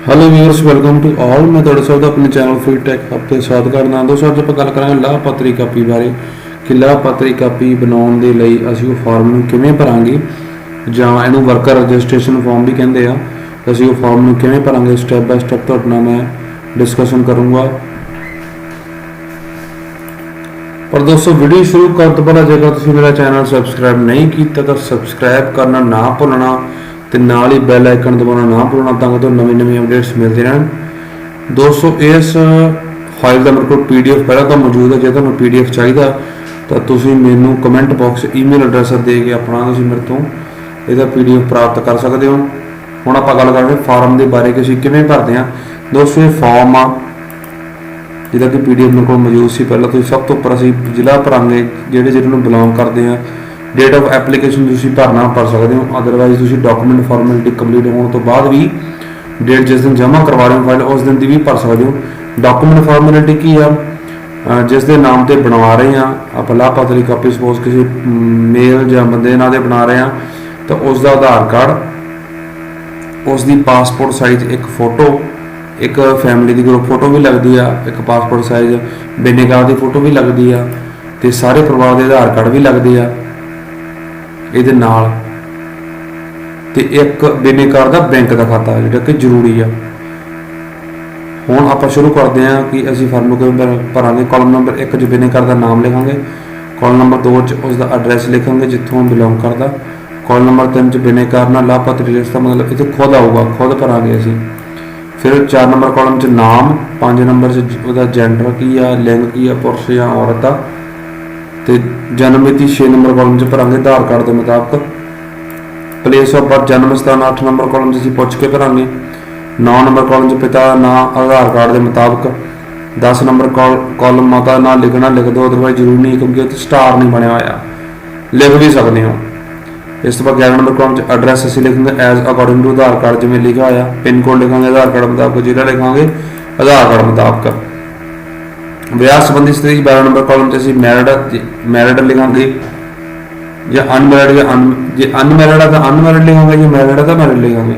Hello viewers welcome to all ਮੈਂ ਤੁਹਾਡਾ ਸਭ ਦਾ ਆਪਣੇ ਚੈਨਲ ਫ੍ਰੀ ਟੈਕ ਹੱਬ ਤੇ ਸਵਾਗਤ ਕਰਦਾ ਹਾਂ ਦੋਸਤੋ ਅੱਜ ਆਪਾਂ ਗੱਲ ਕਰਾਂਗੇ ਲਾਭਪਾਤਰੀ ਕਾਪੀ ਬਾਰੇ ਕਿ ਲਾਭਪਾਤਰੀ ਕਾਪੀ ਬਣਾਉਣ ਦੇ ਲਈ ਅਸੀਂ ਉਹ ਫਾਰਮ ਨੂੰ ਕਿਵੇਂ ਭਰਾਂਗੇ ਜਾਂ ਇਹਨੂੰ ਵਰਕਰ ਰਜਿਸਟ੍ਰੇਸ਼ਨ ਫਾਰਮ ਵੀ ਕਹਿੰਦੇ ਆ ਅਸੀਂ ਉਹ ਫਾਰਮ ਨੂੰ ਕਿਵੇਂ ਭਰਾਂਗੇ ਸਟੈਪ ਬਾਈ ਸਟੈਪ ਤੁਹਾਡੇ ਨਾਲ ਮੈਂ ਡਿਸਕਸ਼ਨ ਕਰੂੰਗਾ ਪਰ ਦੋਸਤੋ ਵੀਡੀਓ ਸ਼ੁਰੂ ਕਰਨ ਤੋਂ ਪਹਿਲਾਂ ਜੇਕਰ ਤੁਸੀਂ ਮੇਰਾ ਚੈਨਲ ਸਬਸਕ੍ਰਾਈਬ ਨਹੀਂ ਕੀਤਾ ਤਾਂ ਸਬਸਕ੍ਰਾਈਬ ਕਰਨਾ ਨਾ ਭੁੱਲਣਾ ਤੇ ਨਾਲ ਹੀ ਬੈਲ ਆਈਕਨ ਦਬਾਉਣਾ ਨਾ ਭੁੱਲਣਾ ਤਾਂ ਕਿ ਤੁਹਾਨੂੰ ਨਵੀਂ ਨਵੀਂ ਅਪਡੇਟਸ ਮਿਲਦੇ ਰਹਿਣ। ਦੋਸਤੋ, ਇਸ ਫਾਈਲ ਦਾ ਮੇਰੇ ਕੋਲ ਪੀਡੀਐਫ ਪਹਿਲਾਂ ਤਾਂ ਮੌਜੂਦ ਹੈ, ਜੇ ਤੁਹਾਨੂੰ ਪੀਡੀਐਫ ਚਾਹੀਦਾ, ਤਾਂ ਤੁਸੀਂ ਮੈਨੂੰ ਕਮੈਂਟ ਬਾਕਸ ਈਮੇਲ ਐਡਰੈਸ ਦੇ ਕੇ ਆਪਣਾ ਤੁਸੀਂ ਮੇਰੇ ਤੋਂ ਇਹਦਾ ਪੀਡੀਐਫ ਪ੍ਰਾਪਤ ਕਰ ਸਕਦੇ ਹੋ। ਹੁਣ ਆਪਾਂ ਗੱਲ ਕਰਾਂਗੇ ਫਾਰਮ ਦੇ ਬਾਰੇ ਕਿ ਅਸੀਂ ਕਿਵੇਂ ਭਰਦੇ ਹਾਂ। ਦੋਸਤੋ, ਇਹ ਫਾਰਮ ਆ, ਜਿਹਦਾ ਕਿ ਪੀਡੀਐਫ ਮੇਰੇ ਕੋਲ ਮੌਜੂਦ ਸੀ। ਪਹਿਲਾਂ ਤੁਸੀਂ ਸਭ ਤੋਂ ਉੱਪਰ ਅਸੀਂ ਜ਼ਿਲ੍ਹਾ ਭਰਾਂਗੇ, ਜਿਹੜੇ ਜਿਹੜੇ ਨੂੰ ਬਿਲੋਂਗ ਕਰਦੇ ਆ ਡੇਟ ਆਫ ਐਪਲੀਕੇਸ਼ਨ ਤੁਸੀਂ ਭਰਨਾ ਭਰ ਸਕਦੇ ਹੋ। ਅਦਰਵਾਈਜ਼ ਤੁਸੀਂ ਡਾਕੂਮੈਂਟ ਫਾਰਮੈਲਿਟੀ ਕੰਪਲੀਟ ਹੋਣ ਤੋਂ ਬਾਅਦ ਵੀ ਡੇਟ ਜਿਸ ਦਿਨ ਜਮ੍ਹਾਂ ਕਰਵਾ ਰਹੇ ਹੋ ਫਾਈਲ ਉਸ ਦਿਨ ਦੀ ਵੀ ਭਰ ਸਕਦੇ ਹੋ। ਡਾਕੂਮੈਂਟ ਫਾਰਮੈਲਿਟੀ ਕੀ ਆ? ਜਿਸ ਦੇ ਨਾਮ ਤੇ ਬਣਵਾ ਰਹੇ ਆ ਆਪਾਂ ਲਾਭਪਾਤਰੀ ਕਾਪੀ ਸਪੋਜ਼ ਕਿਸੇ ਮੇਲ ਜਾਂ ਬੰਦੇ ਦੇ ਨਾਂ ਤੇ ਬਣਾ ਰਹੇ ਆ ਤਾਂ ਉਸ ਦਾ ਆਧਾਰ ਕਾਰਡ, ਉਸ ਦੀ ਪਾਸਪੋਰਟ ਸਾਈਜ਼ ਇੱਕ ਫੋਟੋ ਇੱਕ ਫੈਮਿਲੀ ਦੀ ਗਰੁੱਪ ਫੋਟੋ ਵੀ ਲੱਗਦੀ ਆ, ਇੱਕ ਪਾਸਪੋਰਟ ਸਾਈਜ਼ ਬੇਨੇਕਾਰ ਦੀ ਫੋਟੋ ਵੀ ਲੱਗਦੀ ਆ, ਤੇ ਸਾਰੇ ਪਰਿਵਾਰ ਦੇ ਆਧਾਰ ਕਾਰਡ ਵੀ ਲੱਗਦੇ ਆ। ਇਹਦੇ ਨਾਲ। ਤੇ ਇੱਕ ਬੇਨੇਕਾਰ ਦਾ ਬੈਂਕ ਦਾ ਖਾਤਾ ਜਿਹੜਾ ਕਿ ਜ਼ਰੂਰੀ ਆ। ਹੁਣ ਆਪਾਂ ਸ਼ੁਰੂ ਕਰਦੇ ਹਾਂ ਕਿ ਅਸੀਂ ਫਾਰਮ ਨੂੰ ਭਰਾਂਗੇ। ਕਾਲਮ ਨੰਬਰ 1 'ਚ ਬੇਨੇਕਾਰ ਦਾ ਨਾਮ ਲਿਖਾਂਗੇ। ਕਾਲਮ ਨੰਬਰ 2 'ਚ ਉਸ ਦਾ ਐਡਰੈਸ ਲਿਖਾਂਗੇ ਜਿੱਥੋਂ ਬਿਲੋਂਗ ਕਰਦਾ। ਕਾਲਮ ਨੰਬਰ 3 'ਚ ਬਿਨੇਕਾਰ ਨਾਲ ਲਾਭਪਾਤਰੀ ਲਿਸਟ ਦਾ ਮਤਲਬ ਇੱਥੇ ਖੁਦ ਆਊਗਾ, ਖੁਦ ਭਰਾਂਗੇ ਅਸੀਂ। ਫਿਰ 4 ਨੰਬਰ ਕਾਲਮ 'ਚ ਨਾਮ 5 ਨੰਬਰ 'ਚ ਉਹਦਾ ਜੈਂਡਰ ਕੀ ਆ, ਲਿੰਗ ਕੀ ਆ, ਪੁਰਸ਼ ਜਾਂ ਔਰਤ ਆ ਤੇ ਜਨਮ ਮਿਤੀ 6 ਨੰਬਰ ਕਾਲਮ 'ਚ ਭਰਾਂਗੇ, ਆਧਾਰ ਕਾਰਡ ਦੇ ਮੁਤਾਬਕ। ਪਲੇਸ ਆਫ ਬਰਥ ਜਨਮ ਸਥਾਨ 8 ਨੰਬਰ ਕਾਲਮ 'ਚ ਅਸੀਂ ਪੁੱਛ ਕੇ ਭਰਾਂਗੇ। 9 ਨੰਬਰ ਕਾਲਮ 'ਚ ਪਿਤਾ ਦਾ ਨਾਮ ਆਧਾਰ ਕਾਰਡ ਦੇ ਮੁਤਾਬਕ। 10 ਨੰਬਰ ਕਾਲਮ ਮਾਤਾ ਦਾ ਨਾਮ ਲਿਖਣਾ, ਲਿਖ ਦਿਓ ਅਦਰਵਾਈਜ਼ ਜ਼ਰੂਰੀ ਨਹੀਂ ਕਿਉਂਕਿ ਉੱਥੇ ਸਟਾਰ ਨਹੀਂ ਬਣਿਆ ਹੋਇਆ। ਲਿਖ ਵੀ ਸਕਦੇ ਹੋ। ਇਸ ਤੋਂ ਬਾਅਦ 11 ਨੰਬਰ ਕਾਲਮ 'ਚ ਐਡਰੈਸ ਅਸੀਂ ਲਿਖਾਂਗੇ as according to Aadhaar card ਜਿਵੇਂ ਲਿਖਿਆ ਹੋਇਆ। ਪਿੰਨ ਕੋਡ ਲਿਖਾਂਗੇ, ਆਧਾਰ ਕਾਰਡ ਮੁਤਾਬਕ ਜ਼ਿਲ੍ਹਾ ਲਿਖਾਂਗੇ, ਆਧਾਰ ਕਾਰਡ ਮੁਤਾਬਕ। ਵਿਆਹ ਸੰਬੰਧੀ ਸਥਿਤੀ 12 ਨੰਬਰ ਕਾਲਮ 'ਚ ਅਸੀਂ ਮੈਰਿਡ ਮੈਰਿਡ ਲਿਖਾਂਗੇ ਜਾਂ ਅਨਮੈਰਿਡ ਜਾਂ ਜੇ ਅਨਮੈਰਿਡ ਆ ਤਾਂ ਅਨਮੈਰਿਡ ਲਿਖਾਂਗੇ, ਜੇ ਮੈਰਿਡ ਆ ਤਾਂ ਮੈਰਿਡ ਲਿਖਾਂਗੇ।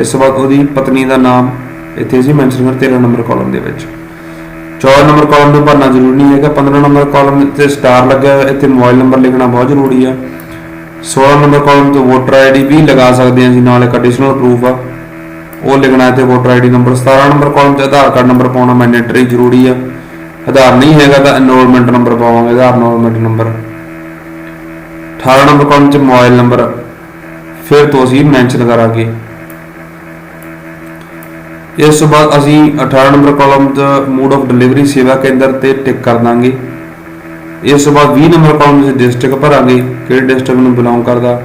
ਇਸ ਤੋਂ ਬਾਅਦ ਉਹਦੀ ਪਤਨੀ ਦਾ ਨਾਮ ਇੱਥੇ ਅਸੀਂ ਮੈਂਸ਼ਨ ਕਰ 13 ਨੰਬਰ ਕਾਲਮ ਦੇ ਵਿੱਚ। 14 ਨੰਬਰ ਕਾਲਮ ਨੂੰ ਭਰਨਾ ਜ਼ਰੂਰੀ ਨਹੀਂ ਹੈਗਾ 15 ਨੰਬਰ ਕਾਲਮ ਤੇ ਸਟਾਰ ਲੱਗਿਆ ਹੋਇਆ, ਇੱਥੇ ਮੋਬਾਈਲ ਨੰਬਰ ਲਿਖਣਾ ਬਹੁਤ ਜ਼ਰੂਰੀ ਆ। 16 ਨੰਬਰ ਕਾਲਮ ਤੇ ਵੋਟਰ ਆਈਡੀ ਵੀ ਲਗਾ ਸਕਦੇ ਹਾਂ ਅਸੀਂ, ਨਾਲ ਇੱਕ ਐਡੀਸ਼ਨਲ ਪ੍ਰੂਫ ਆ। ਉਹ ਲਿਖਣਾ ਇੱਥੇ voter ID number 17 number column ਤੇ ਆਧਾਰ ਕਾਰਡ ਨੰਬਰ ਪਾਉਣਾ ਮੈਂਡੇਟਰੀ ਜ਼ਰੂਰੀ ਆ। ਆਧਾਰ ਨਹੀਂ ਹੈਗਾ ਤਾਂ ਐਨਰੋਲਮੈਂਟ ਨੰਬਰ ਪਾਵਾਂਗੇ, Aadhaar enrolment number 18 number column 'ਚ ਮੋਬਾਈਲ ਨੰਬਰ ਫਿਰ ਤੋਂ ਅਸੀਂ ਮੈਂਸ਼ਨ ਕਰਾਂਗੇ। ਇਸ ਤੋਂ ਬਾਅਦ ਅਸੀਂ 18 ਨੰਬਰ ਕਾਲਮ 'ਚ ਮੋਡ ਆਫ ਡਿਲੀਵਰੀ ਸੇਵਾ ਕੇਂਦਰ ਤੇ ਟਿਕ ਕਰ ਦਾਂਗੇ। ਇਸ ਤੋਂ ਬਾਅਦ 20 ਨੰਬਰ ਕਾਲਮ 'ਚ ਡਿਸਟ੍ਰਿਕਟ ਭਰਾਂਗੇ, ਕਿਹੜੇ ਡਿਸਟ੍ਰਿਕਟ ਨੂੰ ਬਿਲੋਂਗ ਕਰਦਾ।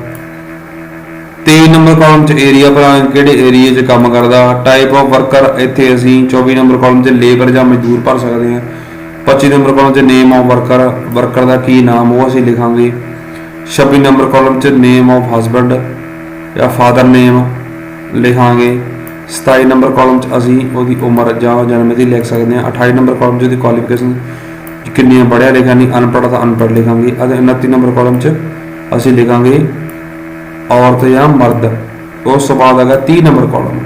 23 ਨੰਬਰ ਕਾਲਮ 'ਚ ਏਰੀਆ ਭਰਾਂਗੇ, ਕਿਹੜੇ ਏਰੀਆ 'ਚ ਕੰਮ ਕਰਦਾ। ਟਾਈਪ ਆਫ ਵਰਕਰ ਇੱਥੇ ਅਸੀਂ 24 ਨੰਬਰ ਕਾਲਮ 'ਚ ਲੇਬਰ ਜਾਂ ਮਜ਼ਦੂਰ ਭਰ ਸਕਦੇ ਹਾਂ। 25 ਨੰਬਰ ਕਾਲਮ 'ਚ ਨੇਮ ਆਫ ਵਰਕਰ ਵਰਕਰ ਦਾ ਕੀ ਨਾਮ, ਉਹ ਅਸੀਂ ਲਿਖਾਂਗੇ। 26 ਨੰਬਰ ਕਾਲਮ 'ਚ ਨੇਮ ਆਫ ਹਸਬੰਡ ਜਾਂ ਫਾਦਰ ਨੇਮ ਲਿਖਾਂਗੇ। 27 ਨੰਬਰ ਕਾਲਮ 'ਚ ਅਸੀਂ ਉਹਦੀ ਉਮਰ ਜਾਂ ਜਨਮ ਦੀ ਲਿਖ ਸਕਦੇ ਹਾਂ। 28 ਨੰਬਰ ਕਾਲਮ 'ਚ ਉਹਦੀ ਕੁਆਲੀਫਿਕੇਸ਼ਨ ਕਿੰਨੀਆਂ ਪੜ੍ਹਿਆ ਲਿਖਿਆ ਨਹੀਂ, ਅਨਪੜ੍ਹ ਤਾਂ ਅਨਪੜ੍ਹ ਲਿਖਾਂਗੇ। ਅਤੇ 29 ਨੰਬਰ ਕਾਲਮ 'ਚ ਅਸੀਂ ਲਿਖਾਂਗੇ, ਔਰਤ ਜਾਂ ਮਰਦ। ਉਸ ਤੋਂ ਬਾਅਦ ਹੈਗਾ 30 ਨੰਬਰ ਕਾਲਮ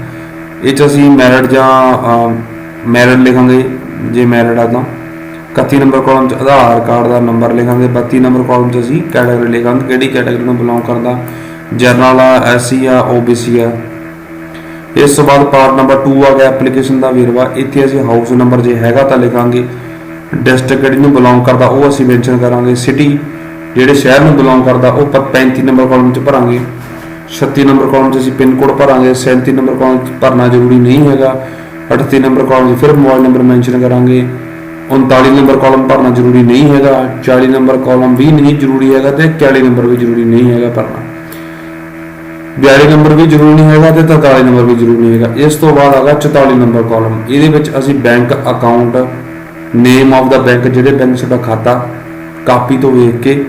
ਇਹ 'ਚ ਅਸੀਂ ਮੈਰਿਡ ਜਾਂ ਮੈਰਿਡ ਲਿਖਾਂਗੇ। ਜੇ ਮੈਰਿਡ ਆ ਤਾਂ। 31 ਨੰਬਰ ਕਾਲਮ 'ਚ ਆਧਾਰ ਕਾਰਡ ਦਾ ਨੰਬਰ ਲਿਖਾਂਗੇ 32 ਨੰਬਰ ਕਾਲਮ 'ਚ ਅਸੀਂ ਕੈਟਾਗਰੀ ਲਿਖਾਂਗੇ, ਕਿਹੜੀ ਕੈਟਾਗਰੀ ਨੂੰ ਬਿਲੋਂਗ ਕਰਦਾ ਜਨਰਲ ਆ ਐਸਸੀ ਆ ਓਬੀਸੀ ਆ। ਇਸ ਤੋਂ ਬਾਅਦ ਪਾਰਟ ਨੰਬਰ 2 ਆ ਗਿਆ ਐਪਲੀਕੇਸ਼ਨ ਦਾ ਵੇਰਵਾ, ਇੱਥੇ ਅਸੀਂ ਹਾਊਸ ਨੰਬਰ ਜੇ ਹੈਗਾ ਤਾਂ ਲਿਖਾਂਗੇ ਡਿਸਟ੍ਰਿਕਟ ਕਿਹੜੀ ਨੂੰ ਬਿਲੋਂਗ ਕਰਦਾ ਉਹ ਅਸੀਂ ਮੈਂਸ਼ਨ ਕਰਾਂਗੇ ਸਿਟੀ ਜਿਹੜੇ ਸ਼ਹਿਰ ਨੂੰ ਬਿਲੋਂਗ ਕਰਦਾ ਉਹ ਪ- 35 ਨੰਬਰ ਕਾਲਮ 'ਚ ਭਰਾਂਗੇ। 36 ਨੰਬਰ ਕਾਲਮ 'ਚ ਅਸੀਂ ਪਿੰਨ ਕੋਡ ਭਰਾਂਗੇ 37 ਨੰਬਰ ਕਾਲਮ 'ਚ ਭਰਨਾ ਜ਼ਰੂਰੀ ਨਹੀਂ ਹੈਗਾ। 38 ਨੰਬਰ ਕਾਲਮ 'ਚ ਫਿਰ ਮੋਬਾਈਲ ਨੰਬਰ ਮੈਂਸ਼ਨ ਕਰਾਂਗੇ। 39 ਨੰਬਰ ਕਾਲਮ ਭਰਨਾ ਜ਼ਰੂਰੀ ਨਹੀਂ ਹੈਗਾ 40 ਨੰਬਰ ਕਾਲਮ ਵੀ ਨਹੀਂ ਜ਼ਰੂਰੀ ਹੈਗਾ ਤੇ 41 ਨੰਬਰ ਵੀ ਜ਼ਰੂਰੀ ਨਹੀਂ ਹੈਗਾ ਭਰਨਾ। 42 ਨੰਬਰ ਵੀ ਜ਼ਰੂਰੀ ਨਹੀਂ ਹੈਗਾ ਤੇ 43 ਨੰਬਰ ਵੀ ਜ਼ਰੂਰੀ ਨਹੀਂ ਹੈਗਾ। ਇਸ ਤੋਂ ਬਾਅਦ ਆਗਾ 44 ਨੰਬਰ ਕਾਲਮ ਇਹਦੇ ਵਿੱਚ ਅਸੀਂ ਬੈਂਕ ਅਕਾਊਂਟ ਨੇਮ ਆਫ ਦਾ ਬੈਂਕ ਜਿਹੜੇ ਬੈਂਕ ਸਾਡਾ ਖਾਤਾ, ਕਾਪੀ ਤੋਂ ਵੇਖ ਕੇ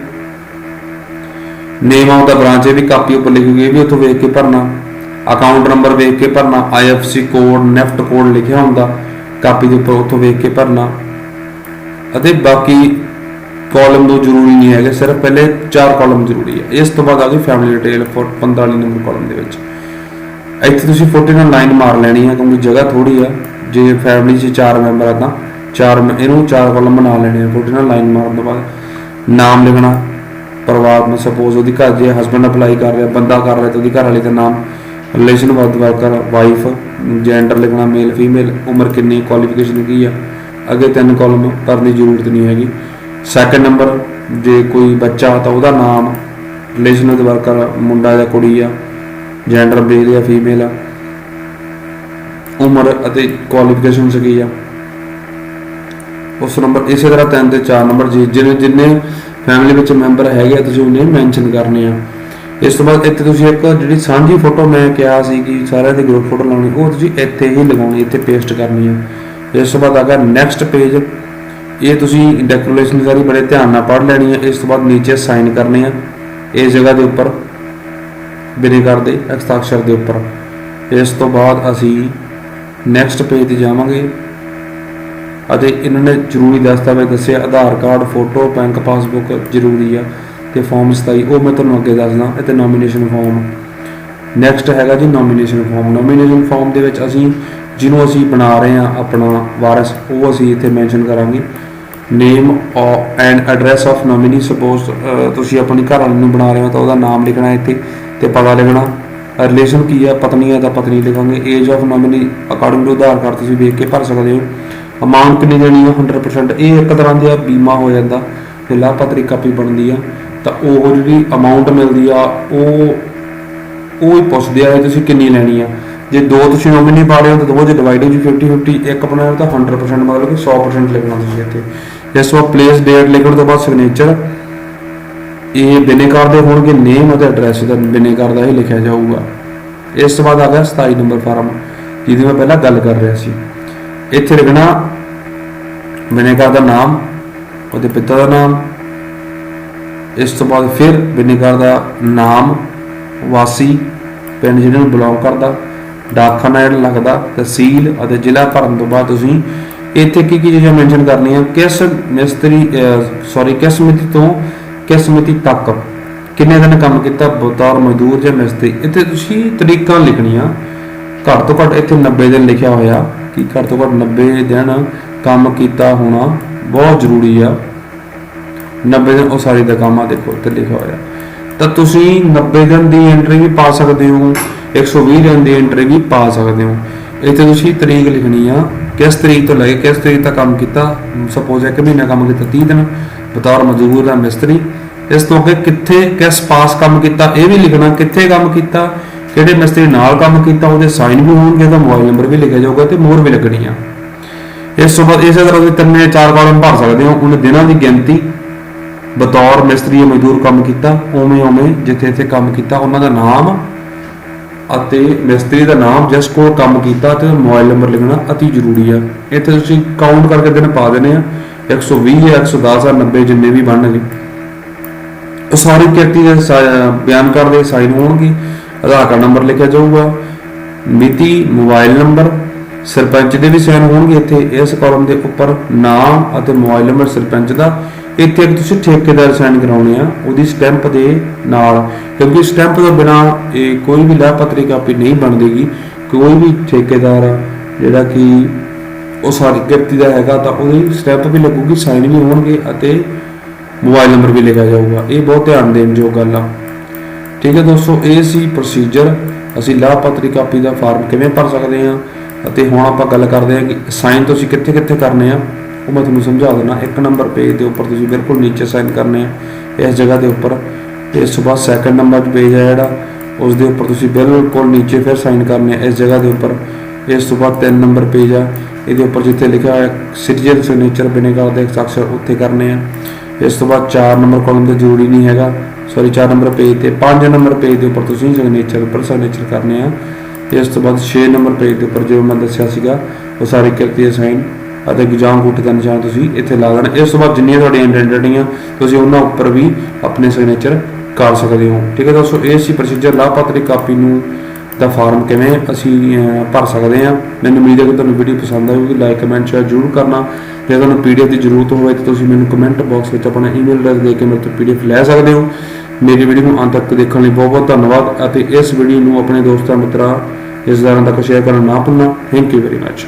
ਨੇਮ ਆਫ ਦਾ ਬ੍ਰਾਂਚ ਇਹ ਵੀ ਕਾਪੀ ਉੱਪਰ ਲਿਖੀ ਹੋਈ ਹੈ ਵੀ ਉੱਥੋਂ ਵੇਖ ਕੇ ਭਰਨਾ। ਅਕਾਊਂਟ ਨੰਬਰ ਵੇਖ ਕੇ ਭਰਨਾ ਆਈਐਫਸੀ ਕੋਡ ਨੈਫਟ ਕੋਡ ਲਿਖਿਆ ਹੁੰਦਾ, ਕਾਪੀ ਦੇ ਉੱਪਰ ਉੱਥੋਂ ਵੇਖ ਕੇ ਭਰਨਾ। ਅਤੇ ਬਾਕੀ ਕਾਲਮ ਦੋ ਜ਼ਰੂਰੀ ਨਹੀਂ ਹੈਗੇ, ਸਿਰਫ ਪਹਿਲੇ ਚਾਰ ਕਾਲਮ ਜ਼ਰੂਰੀ ਹੈ। ਇਸ ਤੋਂ ਬਾਅਦ ਆ ਗਈ ਫੈਮਿਲੀ ਡਿਟੇਲ 45 ਨੰਬਰ ਕਾਲਮ ਦੇ ਵਿੱਚ। ਇੱਥੇ ਤੁਸੀਂ 49 ਲਾਈਨ ਮਾਰ ਲੈਣੀ ਹੈ, ਕਿਉਂਕਿ ਜਗ੍ਹਾ ਥੋੜੀ ਆ ਜੇ ਫੈਮਿਲੀ 'ਚ ਚਾਰ ਮੈਂਬਰ ਆ ਤਾਂ ਚਾਰ ਇਹਨੂੰ ਚਾਰ ਕਾਲਮ ਬਣਾ ਲੈਣੇ ਆ 49 ਲਾਈਨ ਮਾਰਨ ਤੋਂ ਬਾਅਦ। ਨਾਮ ਲਿਖਣਾ, ਪਰਿਵਾਰ ਨੂੰ ਸਪੋਜ਼ ਉਹਦੀ ਘਰ ਜੇ ਹਸਬੰਡ ਅਪਲਾਈ ਕਰ ਰਿਹਾ, ਬੰਦਾ ਕਰ ਰਿਹਾ ਤਾਂ ਉਹਦੀ ਘਰ ਵਾਲੀ ਦਾ ਨਾਮ ਰਿਲੇਸ਼ਨ ਵਰਕਰ ਵਾਈਫ ਜੈਂਡਰ ਲਿਖਣਾ ਮੇਲ ਫੀਮੇਲ ਉਮਰ ਕਿੰਨੀ ਕੁਆਲੀਫਿਕੇਸ਼ਨ ਕੀ ਆ। ਅੱਗੇ ਤਿੰਨ ਕਾਲਮ ਭਰਨ ਦੀ ਜ਼ਰੂਰਤ ਨਹੀਂ ਹੈਗੀ। ਸੈਕੰਡ ਨੰਬਰ ਜੇ ਕੋਈ ਬੱਚਾ ਤਾਂ ਉਹਦਾ ਨਾਮ ਰਿਲੇਸ਼ਨ ਵਰਕਰ ਮੁੰਡਾ ਜਾਂ ਕੁੜੀ ਆ ਜੈਂਡਰ ਮੇਲ ਜਾਂ ਫੀਮੇਲ ਆ, ਉਮਰ ਅਤੇ ਕੁਆਲੀਫਿਕੇਸ਼ਨ ਕੀ ਆ। ਉਸ ਨੰਬਰ ਇਸੇ ਤਰ੍ਹਾਂ ਤਿੰਨ ਤੇ ਚਾਰ ਨੰਬਰ ਜੀ, ਜਿੰਨੇ ਫੈਮਿਲੀ ਵਿੱਚ ਮੈਂਬਰ ਹੈਗੇ ਤੁਸੀਂ ਉਹਨੇ ਮੈਂਸ਼ਨ ਕਰਨੇ ਆ। ਇਸ ਤੋਂ ਬਾਅਦ ਇੱਥੇ ਤੁਸੀਂ ਇੱਕ ਜਿਹੜੀ ਸਾਂਝੀ ਫੋਟੋ ਮੈਂ ਕਿਹਾ ਸੀ ਕਿ ਸਾਰਿਆਂ ਦੀ ਗਰੁੱਪ ਫੋਟੋ ਲਾਉਣੀ, ਉਹ ਤੁਸੀਂ ਇੱਥੇ ਹੀ ਲਗਾਉਣੀ, ਇੱਥੇ ਪੇਸਟ ਕਰਨੀ ਆ। ਇਸ ਤੋਂ ਬਾਅਦ ਆਗਾ ਨੈਕਸਟ ਪੇਜ ਇਹ ਤੁਸੀਂ ਡੈਕੋਰੇਸ਼ਨ ਸਾਰੀ ਬੜੇ ਧਿਆਨ ਨਾਲ ਪੜ੍ਹ ਲੈਣੀ ਹੈ। ਇਸ ਤੋਂ ਬਾਅਦ ਨੀਚੇ ਸਾਈਨ ਕਰਨੇ ਆ। ਇਸ ਜਗ੍ਹਾ ਦੇ ਉੱਪਰ ਬਿਨੇ ਦੇ ਹਸਤਾਖਰ ਦੇ ਉੱਪਰ। ਇਸ ਤੋਂ ਬਾਅਦ ਅਸੀਂ ਨੈਕਸਟ ਪੇਜ ਤੇ ਜਾਵਾਂਗੇ। ਅਤੇ ਇਹਨਾਂ ਨੇ ਜ਼ਰੂਰੀ ਦਸਤਾਵੇਜ਼ ਦੱਸਿਆ Aadhaar card photo bank passbook ਜ਼ਰੂਰੀ ਆ ਤੇ ਫਾਰਮ 27 ਉਹ ਮੈਂ ਤੁਹਾਨੂੰ ਅੱਗੇ ਦੱਸਦਾ। ਇਹ ਤੇ ਨੋਮੀਨੇਸ਼ਨ ਫਾਰਮ ਨੈਕਸਟ ਹੈਗਾ ਜੀ ਨੋਮੀਨੇਸ਼ਨ ਫਾਰਮ ਨੋਮੀਨੇਸ਼ਨ ਫਾਰਮ ਦੇ ਵਿੱਚ ਅਸੀਂ ਜਿਹਨੂੰ ਅਸੀਂ ਬਣਾ ਰਹੇ ਹਾਂ ਆਪਣਾ ਵਾਰਸ, ਉਹ ਅਸੀਂ ਇੱਥੇ ਮੈਂਸ਼ਨ ਕਰਾਂਗੇ। Name and address of nominee suppose ਤੁਸੀਂ ਆਪਣੀ ਘਰ ਵਾਲੀ ਨੂੰ ਬਣਾ ਰਹੇ ਹੋ ਤਾਂ ਉਹਦਾ ਨਾਮ ਲਿਖਣਾ ਇੱਥੇ ਤੇ ਪਤਾ ਲਿਖਣਾ ਰਿਲੇਸ਼ਨ ਕੀ ਹੈ, ਪਤਨੀ ਹੈ ਤਾਂ ਪਤਨੀ ਲਿਖਾਂਗੇ। Age of nominee according to Aadhaar card ਤੁਸੀਂ ਵੇਖ ਕੇ ਭਰ ਸਕਦੇ ਹੋ। ਅਮਾਉਂਟ ਕਿੰਨੀ ਦੇਣੀ ਹੈ? 100% ਇਹ ਇੱਕ ਤਰ੍ਹਾਂ ਦਾ ਬੀਮਾ ਹੋ ਜਾਂਦਾ। ਤੇ ਲਾਭਪਾਤਰੀ ਕਾਪੀ ਬਣਦੀ ਆ। ਤਾਂ ਉਹ ਜਿਹੜੀ ਅਮਾਉਂਟ ਮਿਲਦੀ ਆ, ਉਹ ਉਹ ਹੀ ਪੁੱਛਦੇ ਆ ਵੀ ਤੁਸੀਂ ਕਿੰਨੀ ਲੈਣੀ ਆ। ਜੇ ਦੋ ਤੁਸੀਂ ਨੋਮੀਨੀ ਪਾ ਰਹੇ ਹੋ ਤਾਂ ਦੋ ਜੇ ਡਿਵਾਈਡ ਹੋ ਜੀ 50 50 ਇੱਕ ਬਣਾਇਆ ਤਾਂ 100% ਮਤਲਬ ਕਿ 100% ਲਿਖਣਾ ਤੁਸੀਂ ਇੱਥੇ। ਇਸ ਤੋਂ ਪਲੇਸ ਡੇਟ ਲਿਖਣ ਤੋਂ ਬਾਅਦ ਸਿਗਨੇਚਰ ਇਹ ਬਿਨੇਕਾਰ ਦੇ ਹੋਣਗੇ ਨੇਮ ਅਤੇ ਐਡਰੈਸ ਦਾ ਬਿਨੇਕਾਰ ਦਾ ਹੀ ਲਿਖਿਆ ਜਾਊਗਾ। ਇਸ ਤੋਂ ਬਾਅਦ ਆ ਗਿਆ 27 ਨੰਬਰ ਫਾਰਮ ਜਿਹਦੀ ਮੈਂ ਪਹਿਲਾਂ ਗੱਲ ਕਰ ਰਿਹਾ ਸੀ। ਇੱਥੇ ਲਿਖਣਾ, ਬਿਨੇਕਾਰ ਦਾ ਨਾਮ, ਉਹਦੇ ਪਿਤਾ ਦਾ ਨਾਮ। ਇਸ ਤੋਂ ਬਾਅਦ ਫਿਰ ਬਿਨੇਕਾਰ ਦਾ ਨਾਮ, ਵਾਸੀ, ਪਿੰਡ ਜਿਹਨੂੰ ਨੂੰ ਬਿਲੋਂਗ ਕਰਦਾ। ਡਾਕਖਾਨਾ ਜਿਹੜਾ ਲੱਗਦਾ, ਤਹਿਸੀਲ ਅਤੇ ਜ਼ਿਲ੍ਹਾ ਭਰਨ ਤੋਂ ਬਾਅਦ ਤੁਸੀਂ ਇੱਥੇ ਕੀ ਕੀ ਚੀਜ਼ਾਂ ਮੈਂਸ਼ਨ ਕਰਨੀਆਂ? ਕਿਸ ਮਿਸਤਰੀ ਸੌਰੀ ਕਿਸ ਮਿਤੀ ਤੋਂ ਕਿਸ ਮਿਤੀ ਤੱਕ? ਕਿੰਨੇ ਦਿਨ ਕੰਮ ਕੀਤਾ? ਬਤੌਰ ਮਜ਼ਦੂਰ ਜਾਂ ਮਿਸਤਰੀ? ਇੱਥੇ ਤੁਸੀਂ ਤਰੀਕਾਂ ਲਿਖਣੀਆਂ। ਘੱਟ ਤੋਂ ਘੱਟ ਇੱਥੇ 90 ਦਿਨ ਲਿਖਿਆ ਹੋਇਆ ਕਿ ਘੱਟ ਤੋਂ ਘੱਟ 90 ਦਿਨ ਕੰਮ ਕੀਤਾ ਹੋਣਾ ਬਹੁਤ ਜ਼ਰੂਰੀ ਆ। 90 ਦਿਨ ਉਹ ਸਾਰੀ ਦਾ ਕੰਮ ਆ ਦੇਖੋ, ਇੱਥੇ ਲਿਖਿਆ ਹੋਇਆ। ਤਾਂ ਤੁਸੀਂ 90 ਦਿਨ ਦੀ ਐਂਟਰੀ ਵੀ ਪਾ ਸਕਦੇ ਹੋ 120 ਦਿਨ ਦੀ ਐਂਟਰੀ ਵੀ ਪਾ ਸਕਦੇ ਹੋ। ਇੱਥੇ ਤੁਸੀਂ ਤਰੀਕ ਲਿਖਣੀ ਆ, ਕਿਸ ਤਰੀਕ ਤੋਂ ਲੈ ਕੇ ਕਿਸ ਤਰੀਕ ਤੱਕ ਕੰਮ ਕੀਤਾ ਸਪੋਜ਼ ਇੱਕ ਮਹੀਨਾ ਕੰਮ ਕੀਤਾ 30 ਦਿਨ, ਬਤੌਰ ਮਜ਼ਦੂਰ ਦਾ ਮਿਸਤਰੀ। ਇਸ ਤੋਂ ਅੱਗੇ ਕਿੱਥੇ ਕਿਸ ਪਾਸ ਕੰਮ ਕੀਤਾ, ਇਹ ਵੀ ਲਿਖਣਾ, ਕਿੱਥੇ ਕੰਮ ਕੀਤਾ, ਕਿਹੜੇ ਮਿਸਤਰੀ ਨਾਲ ਕੰਮ ਕੀਤਾ, ਉਹਦੇ ਸਾਈਨ ਵੀ ਹੋਣਗੇ ਤਾਂ ਮੋਬਾਈਲ ਨੰਬਰ ਵੀ ਲਿਖਿਆ ਜਾਊਗਾ ਤੇ ਮੋਹਰ ਵੀ ਲੱਗਣੀ ਆ। ਇਸ ਤੋਂ ਬਾਅਦ ਇਸੇ ਤਰ੍ਹਾਂ ਤੁਸੀਂ ਤਿੰਨੇ ਚਾਰ ਕਾਲਮ ਭਰ ਸਕਦੇ ਹੋ, ਉਹਨਾਂ ਦਿਨਾਂ ਦੀ ਗਿਣਤੀ ਬਤੌਰ ਮਿਸਤਰੀ ਮਜ਼ਦੂਰ ਕੰਮ ਕੀਤਾ, ਉਵੇਂ ਉਵੇਂ ਜਿੱਥੇ ਜਿੱਥੇ ਕੰਮ ਕੀਤਾ, ਉਹਨਾਂ ਦਾ ਨਾਮ ਅਤੇ ਮਿਸਤਰੀ ਦਾ ਨਾਮ ਜਿਸ ਕੋਲ ਕੰਮ ਕੀਤਾ ਤੇ ਮੋਬਾਈਲ ਨੰਬਰ ਲਿਖਣਾ ਅਤੀ ਜ਼ਰੂਰੀ ਆ। ਇੱਥੇ ਤੁਸੀਂ ਕਾਊਂਟ ਕਰਕੇ ਦਿਨ ਪਾ ਦੇਣੇ ਆ 120 ਜਾਂ 110 ਜਾਂ 90 ਜਿੰਨੇ ਵੀ ਬਣਨਗੇ ਉਹ ਸਾਰੀ ਕਿਰਤੀ ਦੇ ਬਿਆਨ ਕਰਦੇ ਸਾਈਨ ਹੋਣਗੇ, ਆਧਾਰ ਕਾਰਡ ਨੰਬਰ ਲਿਖਿਆ ਜਾਊਗਾ, ਮਿਤੀ, ਮੋਬਾਈਲ ਨੰਬਰ, ਸਰਪੰਚ ਦੇ ਵੀ ਸਾਈਨ ਹੋਣਗੇ ਇੱਥੇ, ਇਸ ਕਾਲਮ ਦੇ ਉੱਪਰ ਨਾਮ ਅਤੇ ਮੋਬਾਈਲ ਨੰਬਰ ਸਰਪੰਚ ਦਾ ਇੱਥੇ ਇੱਕ ਤੁਸੀਂ ਠੇਕੇਦਾਰ ਸਾਈਨ ਕਰਾਉਣੇ ਆ, ਉਹਦੀ ਸਟੈਂਪ ਦੇ ਨਾਲ, ਕਿਉਂਕਿ ਸਟੈਂਪ ਤੋਂ ਬਿਨਾ ਇਹ ਕੋਈ ਵੀ ਲਾਭਪਾਤਰੀ ਕਾਪੀ ਨਹੀਂ ਬਣਦੀਗੀ ਕੋਈ ਵੀ ਠੇਕੇਦਾਰ ਜਿਹੜਾ ਕਿ ਉਹ ਸਾਰੀ ਕਿਰਤੀ ਦਾ ਹੈਗਾ, ਤਾਂ ਉਹਦੀ ਸਟੈਂਪ ਵੀ ਲੱਗੂਗੀ ਸਾਈਨ ਵੀ ਹੋਣਗੇ ਅਤੇ ਮੋਬਾਈਲ ਨੰਬਰ ਵੀ ਲਿਖਿਆ ਜਾਊਗਾ। ਇਹ ਬਹੁਤ ਧਿਆਨ ਦੇਣ ਜੋ ਗੱਲ ਆ। ਠੀਕ ਹੈ ਦੋਸਤੋ, ਇਹ ਸੀ ਪ੍ਰੋਸੀਜਰ ਅਸੀਂ ਲਾਭਪਾਤਰੀ ਕਾਪੀ ਦਾ ਫਾਰਮ ਕਿਵੇਂ ਭਰ ਸਕਦੇ ਹਾਂ? ਅਤੇ ਹੁਣ ਆਪਾਂ ਗੱਲ ਕਰਦੇ ਹਾਂ ਕਿ ਸਾਈਨ ਤੁਸੀਂ ਕਿੱਥੇ ਕਿੱਥੇ ਕਰਨੇ ਆ। ਉਹ ਮੈਂ ਤੁਹਾਨੂੰ ਸਮਝਾ ਦਿੰਦਾ, ਇੱਕ ਨੰਬਰ ਪੇਜ ਦੇ ਉੱਪਰ ਤੁਸੀਂ ਬਿਲਕੁਲ ਨੀਚੇ ਸਾਈਨ ਕਰਨੇ ਆ, ਇਸ ਜਗ੍ਹਾ ਦੇ ਉੱਪਰ। ਤੇ ਇਸ ਤੋਂ ਬਾਅਦ ਸੈਕੰਡ ਨੰਬਰ ਪੇਜ ਹੈ ਜਿਹੜਾ, ਉਸ ਦੇ ਉੱਪਰ ਤੁਸੀਂ ਬਿਲਕੁਲ ਨੀਚੇ ਫਿਰ ਸਾਈਨ ਕਰਨੇ ਆ, ਇਸ ਜਗ੍ਹਾ ਦੇ ਉੱਪਰ। ਇਸ ਤੋਂ ਬਾਅਦ ਤਿੰਨ ਨੰਬਰ ਪੇਜ ਆ, ਇਹਦੇ ਉੱਪਰ ਜਿੱਥੇ ਲਿਖਿਆ ਹੋਇਆ ਸਿਟੀਜ਼ਨ ਸਿਗਨੇਚਰ ਬਿਨੇਕਾਰ ਦੇ ਅਕਸ਼ਰ ਉੱਥੇ ਕਰਨੇ ਆ। ਇਸ ਤੋਂ ਬਾਅਦ 4 ਨੰਬਰ ਕਾਲਮ ਤੇ ਜ਼ਰੂਰੀ ਨਹੀਂ ਹੈਗਾ ਸੌਰੀ 4 ਨੰਬਰ ਪੇਜ ਤੇ 5 ਨੰਬਰ ਪੇਜ ਦੇ ਉੱਪਰ ਤੁਸੀਂ ਸਿਗਨੇਚਰ ਉੱਪਰ ਸਿਗਨੇਚਰ ਕਰਨੇ ਆ। ਇਸ ਤੋਂ ਬਾਅਦ 6 ਨੰਬਰ ਪੇਜ ਦੇ ਉੱਪਰ, ਜੋ ਮੈਂ ਦੱਸਿਆ ਸੀਗਾ, ਉਹ ਸਾਰੇ ਕਿਰਤੀ ਸਾਈਨ ਅਤੇ ਐਗਜ਼ਾਮ ਗੁੱਟ ਦਾ ਨਿਸ਼ਾਨ ਤੁਸੀਂ ਇੱਥੇ ਲਾ ਦੇਣਾ। ਇਸ ਤੋਂ ਬਾਅਦ ਜਿੰਨੀਆਂ ਤੁਹਾਡੀਆਂ ਆਇਡੈਂਟੀਟੀਆਂ ਤੁਸੀਂ ਉਹਨਾਂ ਉੱਪਰ ਵੀ ਆਪਣੇ ਸਿਗਨੇਚਰ ਕਰ ਸਕਦੇ ਹੋ। ਠੀਕ ਹੈ ਦੋਸਤੋ, ਇਹ ਸੀ ਪ੍ਰੋਸੀਜਰ ਲਾਭਪਾਤਰੀ ਕਾਪੀ ਨੂੰ ਦਾ ਫਾਰਮ ਕਿਵੇਂ ਅਸੀਂ ਭਰ ਸਕਦੇ ਹਾਂ। ਮੈਨੂੰ ਉਮੀਦ ਹੈ ਕਿ ਤੁਹਾਨੂੰ ਵੀਡੀਓ ਪਸੰਦ ਆਊਗੀ। ਲਾਈਕ ਕਮੈਂਟ ਸ਼ੇਅਰ ਜ਼ਰੂਰ ਕਰਨਾ। ਜੇ ਤੁਹਾਨੂੰ ਪੀਡੀਐਫ ਦੀ ਜ਼ਰੂਰਤ ਹੋਵੇ ਤਾਂ ਤੁਸੀਂ ਮੈਨੂੰ ਕਮੈਂਟ ਬਾਕਸ ਵਿੱਚ ਆਪਣਾ ਈਮੇਲ ਐਡਰੈਸ ਦੇ ਕੇ ਮੇਰੇ ਤੋਂ ਪੀਡੀਐਫ ਲੈ ਸਕਦੇ ਹੋ। ਮੇਰੀ ਵੀਡੀਓ ਨੂੰ ਅੰਤ ਤੱਕ ਦੇਖਣ ਲਈ ਬਹੁਤ ਬਹੁਤ ਧੰਨਵਾਦ ਅਤੇ ਇਸ ਵੀਡੀਓ ਨੂੰ ਆਪਣੇ ਦੋਸਤਾਂ, ਮਿੱਤਰਾਂ, ਰਿਸ਼ਤੇਦਾਰਾਂ ਤੱਕ ਸ਼ੇਅਰ ਕਰਨਾ ਨਾ ਭੁੱਲਣਾ। Thank you very much